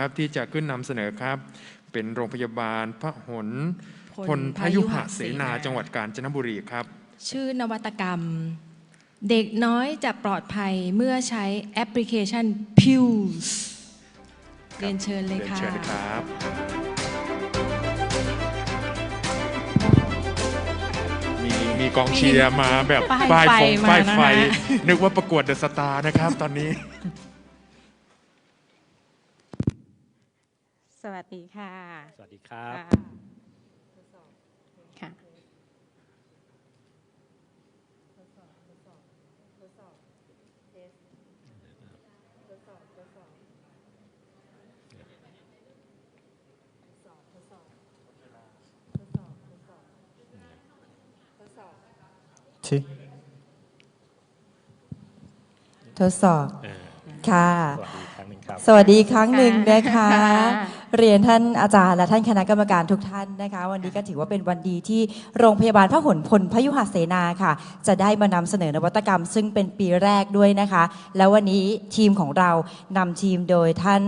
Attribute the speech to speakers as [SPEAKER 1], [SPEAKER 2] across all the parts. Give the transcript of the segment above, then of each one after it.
[SPEAKER 1] ครับที่จะขึ้นนำเสนอครับ เป็นโรงพยาบาลพหลพ
[SPEAKER 2] พ
[SPEAKER 1] ล
[SPEAKER 2] ล
[SPEAKER 1] พ
[SPEAKER 2] พ
[SPEAKER 1] ยุ
[SPEAKER 2] ยุ
[SPEAKER 1] ห
[SPEAKER 2] ห
[SPEAKER 1] เส
[SPEAKER 2] เส
[SPEAKER 1] นา
[SPEAKER 2] นา
[SPEAKER 1] จังหวัดกาญจนบุรีครับ
[SPEAKER 2] ชื่อนวัตกรรม เด็กน้อยจะปลอดภัยเมื่อใช้แอปพลิเคชัน Pulse เรียนเชิญเลย
[SPEAKER 1] เรียน
[SPEAKER 2] ค่ะ
[SPEAKER 1] เชิญครับมีมีกองเชียร์มาแบบ
[SPEAKER 2] ป้าย
[SPEAKER 1] ป้าย
[SPEAKER 2] ไฟ
[SPEAKER 1] ฟง
[SPEAKER 2] มา
[SPEAKER 1] ป้าย
[SPEAKER 2] นะ
[SPEAKER 1] ไฟ
[SPEAKER 2] ฮะ
[SPEAKER 1] นึกว่าประกวดเดอะสตาร์นะครับตอนนี้
[SPEAKER 3] สวัสดีค่ะ
[SPEAKER 4] สวัสดีครับ
[SPEAKER 3] ค่ะ
[SPEAKER 5] ชิทดสอบ
[SPEAKER 4] เออ
[SPEAKER 5] ค่ะ
[SPEAKER 4] สวัสดีอีกครั้งหนึ่งครับ
[SPEAKER 5] สวัสดีอีกครั้งหนึ่งนะคะ
[SPEAKER 3] ค่ะ
[SPEAKER 5] เรียนท่านอาจารย์และท่านคณะกรรมการทุกท่านนะคะ วันนี้ก็ถือว่าเป็นวันดีที่โรงพยาบาลพระหลพลพยุหเสนาค่ะ จะได้มานำเสนอนวัตกรรม ซึ่งเป็นปีแรกด้วยนะคะ แล้ววันนี้ทีมของเรานำทีมโดยท่าน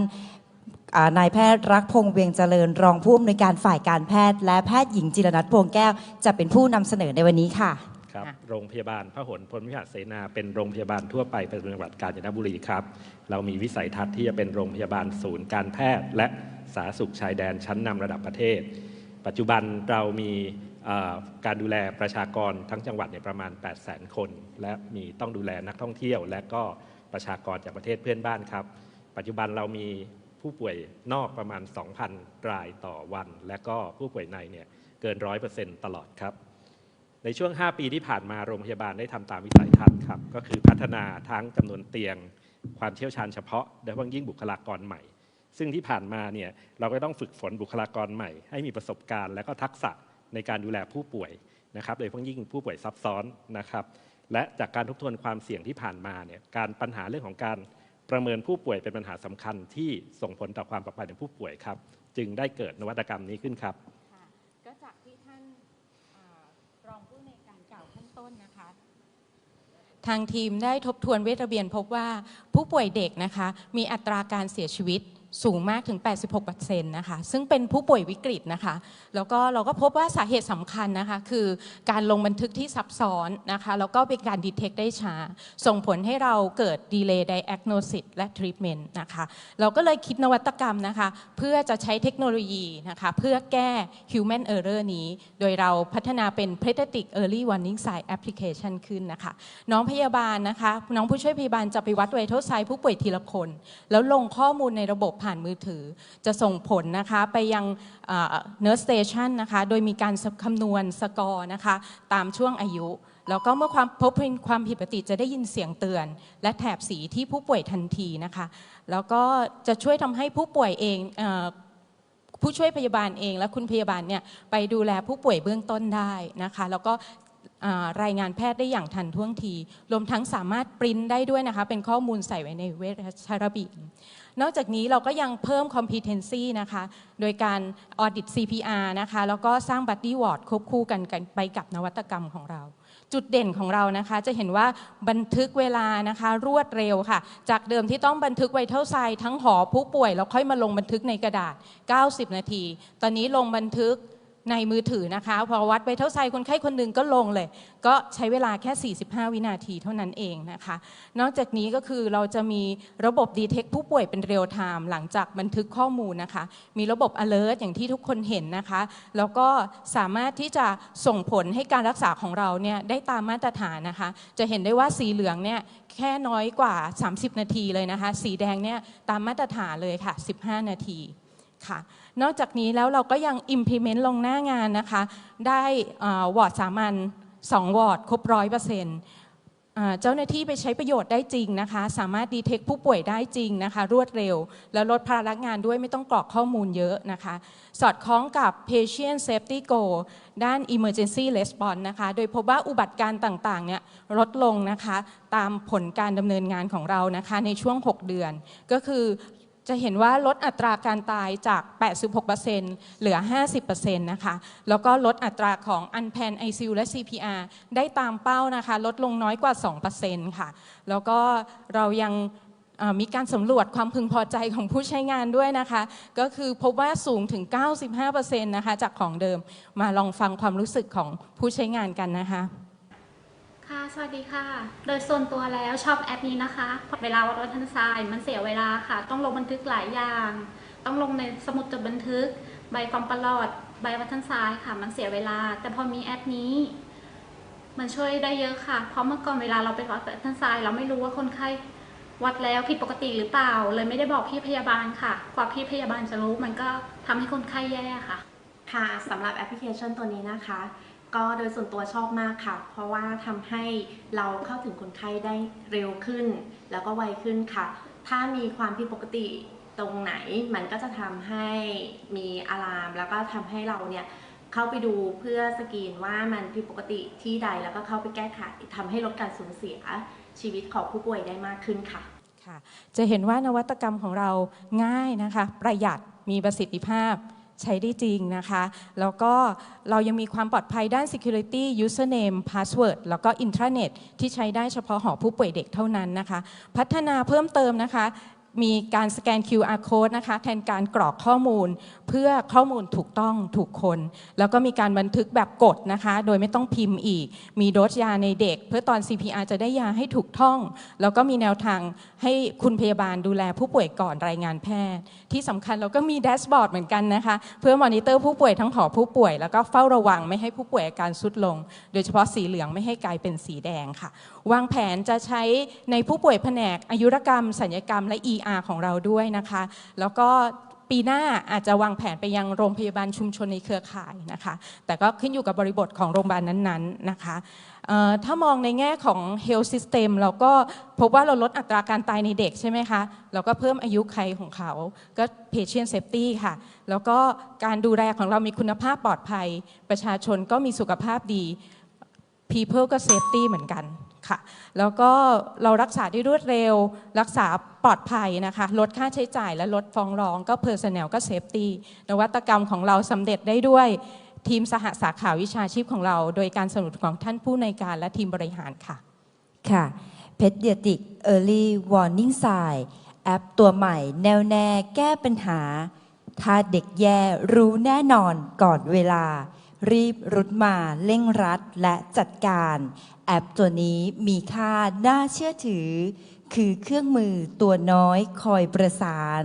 [SPEAKER 5] นายแพทย์รักพงษ์เวียงเจริญ รองผู้อำนวยการฝ่ายการแพทย์ และแพทย์หญิงจิรนัทพวงแก้ว จะเป็นผู้นำเสนอในวันนี้ค่ะ
[SPEAKER 4] ครับโรงพยาบาลพระหลพลวิหารเสนา เป็นโรงพยาบาลทั่วไปประจำจังหวัดกาญจนบุรีครับ เรามีวิสัยทัศน์ที่จะเป็นโรงพยาบาลศูนย์การแพทย์และ สาธารณสุขชายแดนชั้นนำระดับประเทศ ปัจจุบันเรามีการดูแลประชากรทั้งจังหวัดเนี่ยประมาณ 8 0 0 0 0 0 คน และมีต้องดูแลนักท่องเที่ยว และก็ประชากรจากประเทศเพื่อนบ้านครับ ปัจจุบันเรามีผู้ป่วยนอกประมาณ 2,000 รายต่อวัน และก็ผู้ป่วยในเนี่ยเกิน 100%ตลอดครับ ในช่วง 5 ปีที่ผ่านมาโรงพยาบาลได้ทำตามวิสัยทัศน์ครับ ก็คือพัฒนาทั้งจำนวนเตียง ความเชี่ยวชาญเฉพาะโดยเฉพายิ่งบุคลากรใหม่ ซึ่งที่ผ่านมาเนี่ยเราก็ต้องฝึกฝนบุคลากรใหม่ ให้มีประสบการณ์และก็ทักษะในการดูแลผู้ป่วยนะครับโดยเฉพาะยิ่งผู้ป่วยซับซ้อนนะครับและจากการทบทวนความเสี่ยงที่ผ่านมาเนี่ยการปัญหาเรื่องของการประเมินผู้ป่วยเป็นปัญหาสำคัญที่ส่งผลต่อความปลอดภัยของผู้ป่วยครับ จึงได้เกิดนวัตกรรมนี้ขึ้นครับ
[SPEAKER 3] ก็จากที่ท่านรองผู้ในการกล่าวขั้นต้นนะคะทางทีมได้ทบทวนเวทระเบียนพบว่าผู้ป่วยเด็กนะคะมีอัตราการเสียชีวิต สูงมากถึง 86%นะคะ ซึ่งเป็นผู้ป่วยวิกฤตนะคะ แล้วก็เราก็พบว่าสาเหตุสำคัญนะคะ คือการลงบันทึกที่ซับซ้อนนะคะ แล้วก็เป็นการดีเทคได้ช้า ส่งผลให้เราเกิด delay diagnosis และ treatment นะคะ เราก็เลยคิดนวัตกรรมนะคะ เพื่อจะใช้เทคโนโลยีนะคะ เพื่อแก้ human error นี้ โดยเราพัฒนาเป็น pediatric early warning sign application ขึ้นนะคะ น้องพยาบาลนะคะ น้องผู้ช่วยพยาบาลจะไปวัดไวท์ไซด์ผู้ป่วยทีละคน แล้วลงข้อมูลในระบบผ่านมือถือ จะส่งผลนะคะไปยังเอ่อ nurse station นะคะโดยมีการคำนวณสกอร์นะคะตามช่วงอายุแล้วก็เมื่อความพบเป็นความผิดปกติจะได้ยินเสียงเตือน และแถบสีที่ผู้ป่วยทันทีนะคะ แล้วก็จะช่วยทำให้ผู้ป่วยเองเออผู้ช่วยพยาบาลเองและคุณพยาบาลเนี่ยไปดูแลผู้ป่วยเบื้องต้นได้นะคะ แล้วก็ รายงานแพทย์ได้อย่างทันท่วงที รวมทั้งสามารถปริ้นได้ด้วยนะคะ เป็นข้อมูลใส่ไว้ในเวชระเบียนนอกจากนี้เราก็ยังเพิ่ม competency นะคะ โดยการ audit CPR นะคะ แล้วก็สร้าง buddy ward ควบคู่กันกันไปกับนวัตกรรมของเรา จุดเด่นของเรานะคะ จะเห็นว่าบันทึกเวลานะคะ รวดเร็วค่ะ จากเดิมที่ต้องบันทึกไวเท่าไซทั้งหอผู้ป่วย แล้วค่อยมาลงบันทึกในกระดาษ 90 นาที ตอนนี้ลงบันทึก ในมือถือนะคะ พอวัดไวเท่าไซคนไข้คนหนึ่งก็ลงเลย ก็ใช้เวลาแค่ 45 วินาทีเท่านั้นเองนะคะ นอกจากนี้ก็คือเราจะมีระบบดีเทคผู้ป่วยเป็นเรียลไทม์หลังจากบันทึกข้อมูลนะคะ มีระบบ alert อย่างที่ทุกคนเห็นนะคะ แล้วก็สามารถที่จะส่งผลให้การรักษาของเราเนี่ยได้ตามมาตรฐานนะคะ จะเห็นได้ว่าสีเหลืองเนี่ยแค่น้อยกว่า 30 นาทีเลยนะคะ สีแดงเนี่ยตามมาตรฐานเลยค่ะ 15 นาที ค่ะ นอกจากนี้แล้วเราก็ยัง implement ลงหน้างานนะคะ ได้วอร์ดสามัญ2วอร์ดครบร้อยเปอร์เซ็นต์เจ้าหน้าที่ไปใช้ประโยชน์ได้จริงนะคะ สามารถดีเทคผู้ป่วยได้จริงนะคะ รวดเร็ว แล้วลดภาระงานด้วยไม่ต้องกรอกข้อมูลเยอะนะคะ สอดคล้องกับ patient safety goal ด้าน emergency response นะคะ โดยพบว่าอุบัติการ์ต่างๆเนี่ยลดลงนะคะ ตามผลการดำเนินงานของเรานะคะในช่วง 6 เดือน ก็คือ จะเห็นว่าลดอัตราการตายจาก 86%เหลือ 50%นะคะ แล้วก็ลดอัตราของ unplanned ICU และ CPR ได้ตามเป้านะคะ ลดลงน้อยกว่า 2%ค่ะ แล้วก็เรายังมีการสำรวจความพึงพอใจของผู้ใช้งานด้วยนะคะ ก็คือพบว่าสูงถึง 95%นะคะ จากของเดิม มาลองฟังความรู้สึกของผู้ใช้งานกันนะ
[SPEAKER 6] คะ สวัสดีค่ะ โดยส่วนตัวแล้วชอบแอปนี้นะคะ เวลาวัดวัฒนทรายมันเสียเวลาค่ะ ต้องลงบันทึกหลายอย่าง ต้องลงในสมุดจดบันทึก ใบความประหลอด ใบวัฒนทรายค่ะ มันเสียเวลา แต่พอมีแอปนี้ มันช่วยได้เยอะค่ะ เพราะเมื่อก่อนเวลาเราไปวัดวัฒนทราย เราไม่รู้ว่าคนไข้วัดแล้วผิดปกติหรือเปล่า เลยไม่ได้บอกพี่พยาบาลค่ะกว่าพี่พยาบาลจะรู้มันก็ทำให้คนไข้แย่ค่ะ
[SPEAKER 7] ค่ะสำหรับแอปพลิเคชันตัวนี้นะคะ ก็โดยส่วนตัวชอบมากค่ะ เพราะว่าทำให้เราเข้าถึงคนไข้ได้เร็วขึ้น แล้วก็ไวขึ้นค่ะ ถ้ามีความผิดปกติตรงไหนมันก็จะทำให้มีอะลาม แล้วก็ทำให้เราเนี่ยเข้าไปดูเพื่อสกรีนว่ามันผิดปกติที่ใดแล้วก็เข้าไปแก้ไขทำให้ลดการสูญเสียชีวิตของผู้ป่วยได้มากขึ้นค่ะ
[SPEAKER 3] ค่ะ จะเห็นว่านวัตกรรมของเราง่ายนะคะ ประหยัดมีประสิทธิภาพ ใช้ได้จริงนะคะ แล้วก็เรายังมีความปลอดภัยด้าน security username password แล้วก็ intranet ที่ใช้ได้เฉพาะหอผู้ป่วยเด็กเท่านั้นนะคะ พัฒนาเพิ่มเติมนะคะ มีการสแกน QR code นะคะแทนการกรอกข้อมูล เพื่อข้อมูลถูกต้องถูกคน แล้วก็มีการบันทึกแบบกดนะคะ โดยไม่ต้องพิมพ์อีก มีโดสยาในเด็ก เพื่อตอน CPR จะได้ยาให้ถูกท่อง แล้วก็มีแนวทางให้คุณพยาบาลดูแลผู้ป่วยก่อนรายงานแพทย์ ที่สำคัญเราก็มีแดชบอร์ดเหมือนกันนะคะ เพื่อมอนิเตอร์ผู้ป่วยทั้งหอผู้ป่วย แล้วก็เฝ้าระวังไม่ให้ผู้ป่วยอาการสุดลง โดยเฉพาะสีเหลืองไม่ให้กลายเป็นสีแดงค่ะ วางแผนจะใช้ในผู้ป่วยแผนกอายุรกรรมสัญญกรรมและ ER ของเราด้วยนะคะ แล้วก็ปีหน้าอาจจะวางแผนไปยังโรงพยาบาลชุมชนในเครือข่ายนะคะ แต่ก็ขึ้นอยู่กับบริบทของโรงพยาบาลนั้นๆนะคะถ้ามองในแง่ของ health system เราก็พบว่าเราลดอัตราการตายในเด็กใช่ไหมคะเราก็เพิ่มอายุไขของเขา ก็ patient safety ค่ะ แล้วก็การดูแลของเรามีคุณภาพปลอดภัย ประชาชนก็มีสุขภาพดี people ก็ safety เหมือนกัน ค่ะ แล้วก็เรารักษาได้รวดเร็ว รักษาปลอดภัยนะคะ ลดค่าใช้จ่ายและลดฟ้องร้อง ก็ personnel ก็ safety นวัตกรรมของเราสำเร็จได้ด้วยทีมสหสาขาวิชาชีพของเรา โดยการสนับสนุนของท่านผู้ในการและทีมบริหารค่ะ
[SPEAKER 5] ค่ะ Pediatric Early Warning Sign แอปตัวใหม่แนวแน่แก้ปัญหา ถ้าเด็กแย่รู้แน่นอนก่อนเวลา รีบรุดมาเร่งรัดและจัดการ แอปตัวนี้มีค่าน่าเชื่อถือ คือเครื่องมือตัวน้อยคอยประสาน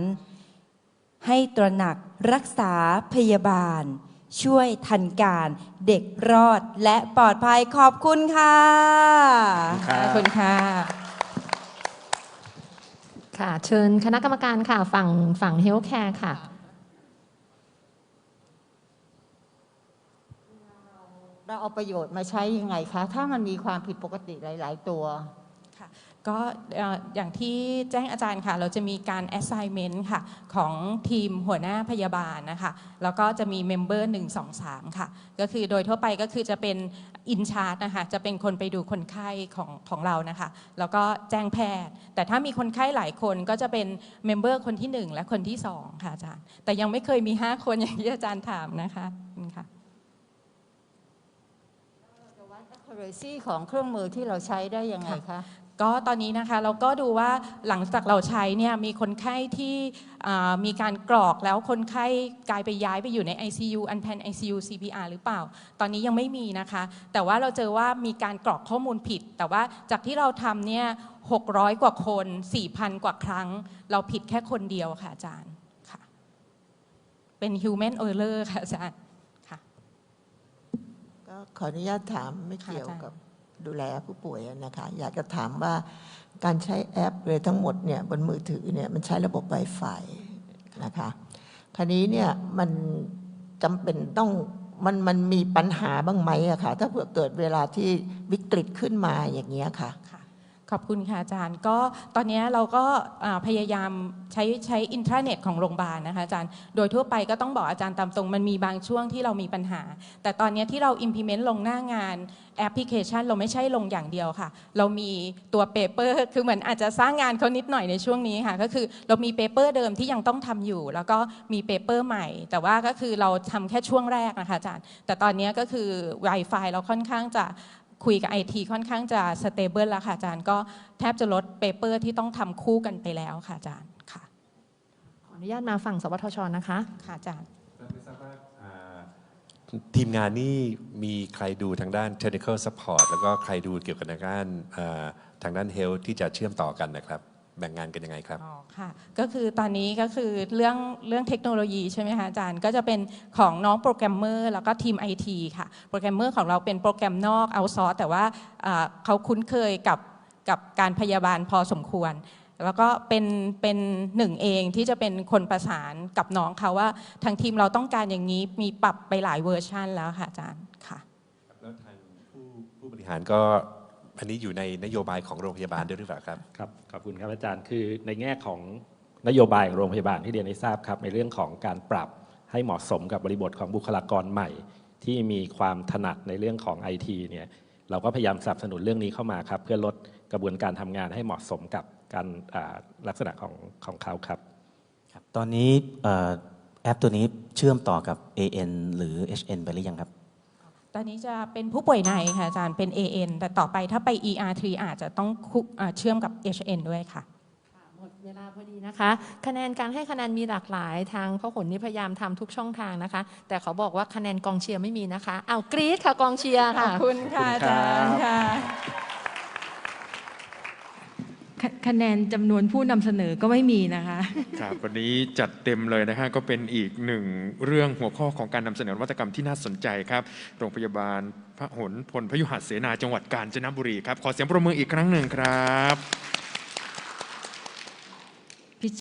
[SPEAKER 5] ให้ตระหนักรักษาพยาบาล ช่วยทันการเด็กรอดและปลอดภัยขอบคุณค่ะ
[SPEAKER 3] ขอบคุณค่ะ
[SPEAKER 8] ค่ะ เชิญคณะกรรมการค่ะ ฝั่งฝั่งเฮลท์แคร์ค่ะ
[SPEAKER 9] เราเอาประโยชน์มาใช้ยังไงคะ ถ้ามันมีความผิดปกติหลาย ๆ ตัว
[SPEAKER 3] ก็อย่างที่แจ้งอาจารย์ค่ะ เราจะมีการ assignment ค่ะ ของทีมหัวหน้าพยาบาลนะคะ แล้วก็จะมีเมมเบอร์1 2 3 ค่ะ ก็คือโดยทั่วไปก็คือจะเป็นอินชาร์ e นะคะ จะเป็นคนไปดูคนไข้ของของเรานะคะ แล้วก็แจ้งแพทย์ แต่ถ้ามีคนไข้หลายคนก็จะเป็นเมมเบอร์คนที่ 1 และคนที่ 2 ค่ะอาจารย์ แต่ยังไม่เคยมี 5 คนอย่างที่อาจารย์ถามนะคะ
[SPEAKER 9] วัด accuracy ของเครื่องมือที่เราใช้ได้ยังไงคะ
[SPEAKER 3] ก็ตอนนี้นะคะเราก็ดูว่าหลังจากเราใช้เนี่ยมีคนไข้ที่อ่ามีการกรอกแล้วคนไข้กลายไปย้ายไปอยู่ใน ICU u n p a n ICU CPR หรือเปล่า ตอนนี้ยังไม่มีนะคะ แต่ว่าเราเจอว่ามีการกรอกข้อมูลผิด แต่ว่าจากที่เราทำเนี่ย600 กว่าคน 4,000 กว่าครั้ง เราผิดแค่คนเดียวค่ะอาจารย์ค่ะเป็น human error ค่ะอาจารย์
[SPEAKER 10] ขออนุญาตถามไม่
[SPEAKER 3] ค่ะ
[SPEAKER 10] เกี่ยว
[SPEAKER 3] อาจารย์
[SPEAKER 10] กับดูแลผู้ป่วยนะคะ อยากจะถามว่าการใช้แอปเลยทั้งหมดเนี่ยบนมือถือเนี่ยมันใช้ระบบ Wi-Fi นะคะคราวนี้เนี่ยมันจำเป็นต้องมันมันมีปัญหาบ้างไหมอะคะถ้าเผื่อเกิดเวลาที่วิกฤตขึ้นมาอย่างเงี้ยค่ะ
[SPEAKER 3] ค่ะ ขอบคุณค่ะอาจารย์ ก็ตอนนี้เราก็พยายามใช้ใช้อินเทอราเน็ตของโรงพยาบาลนะคะอาจารย์ โดยทั่วไปก็ต้องบอกอาจารย์ตามตรง มันมีบางช่วงที่เรามีปัญหา แต่ตอนนี้ที่เรา implement ลงหน้างานแอปพลิเคชัน เราไม่ใช่ลงอย่างเดียวค่ะ เรามีตัวเปเปอร์คือเหมือนอาจจะสร้างงานเขานิดหน่อยในช่วงนี้ค่ะ ก็คือเรามีเปเปอร์เดิมที่ยังต้องทำอยู่ แล้วก็มีเปเปอร์ใหม่ แต่ว่าก็คือเราทำแค่ช่วงแรกนะคะอาจารย์ แต่ตอนนี้ก็คือ Wi-Fi เราค่อนข้างจะ คุยกับ IT ค่อนข้างจะสเตเบิลแล้วค่ะอาจารย์ก็แทบจะลดเปเปอร์ที่ต้องทำคู่กันไปแล้วค่ะอาจารย์ค่ะ
[SPEAKER 8] ขออนุญาตมาฝั่งสวทชนะคะ
[SPEAKER 3] ค่ะอาจารย์
[SPEAKER 11] ทีมงานนี่มีใครดูทางด้าน technical support แล้วก็ใครดูเกี่ยวกับทางด้านเอ่อทางด้าน health ที่จะเชื่อมต่อกันนะครับ แบ่งงานกันยังไงครับ
[SPEAKER 3] อ๋อค่ะก็คือตอนนี้ก็คือเรื่องเรื่องเทคโนโลยีใช่ไหมคะอาจารย์ก็จะเป็นของน้องโปรแกรมเมอร์แล้วก็ทีม IT ค่ะ โปรแกรมเมอร์ของเราเป็นโปรแกรมนอกเอาซอร์แต่ว่าอ่าเขาคุ้นเคยกับกับการพยาบาลพอสมควร แล้วก็เป็นเป็นหนึ่งเองที่จะเป็นคนประสานกับน้องเขาว่าทางทีมเราต้องการอย่างนี้มีปรับไปหลายเวอร์ชันแล้วค่ะอาจารย์ค่ะ
[SPEAKER 11] แล้วทางผู้ผู้บริหารก็ อันนี้อยู่ในนโยบายของโรงพยาบาลด้วยหรือเปล่าครับ
[SPEAKER 4] ครับขอบคุณครับอาจารย์คือในแง่ของนโยบายของโรงพยาบาลที่เรียนให้ทราบครับ ในเรื่องของการปรับให้เหมาะสมกับบริบทของบุคลากรใหม่ ที่มีความถนัดในเรื่องของไอทีเนี่ยเราก็พยายามสนับสนุนเรื่องนี้เข้ามาครับ เพื่อลดกระบวนการทำงานให้เหมาะสมกับการอ่าลักษณะของของเขาครับ
[SPEAKER 12] ครับ ตอนนี้เอ่อแอปตัวนี้เชื่อมต่อกับ AN หรือ HN ไปหรือยังครับ
[SPEAKER 3] ต อนนี้จะเป็นผู้ป่วยในค่ะอาจารย์เป็น AN แต่ต่อไปถ้าไป ER3 อาจจะต้องคุอ่าเชื่อมกับ HN ด้วยค่ะ
[SPEAKER 8] หมดเวลาพอดีนะคะ คะแนนการให้คะแนนมีหลากหลายทางพหลนี่พยายามทำทุกช่องทางนะคะ แต่เขาบอกว่าคะแนนกองเชียร์ไม่มีนะคะเอากรี๊ดค่ะกองเชียร์
[SPEAKER 3] ขอ
[SPEAKER 8] ค่ะ
[SPEAKER 3] บคุณค่ะอาจารย์ คะ
[SPEAKER 2] แนนจำนวนผู้นำเสนอก็ไม่มีนะคะ
[SPEAKER 1] ครับวันนี้จัดเต็มเลยนะฮะก็เป็นอีกหนึ่งเรื่องหัวข้อของการนำเสนอนวัตกรรมที่น่าสนใจครับ โรงพยาบาลพระหนพลพยุหเสนาจังหวัดกาญจนบุรีครับ ขอเสียงปรบมืออีกครั้งหนึ่งครับ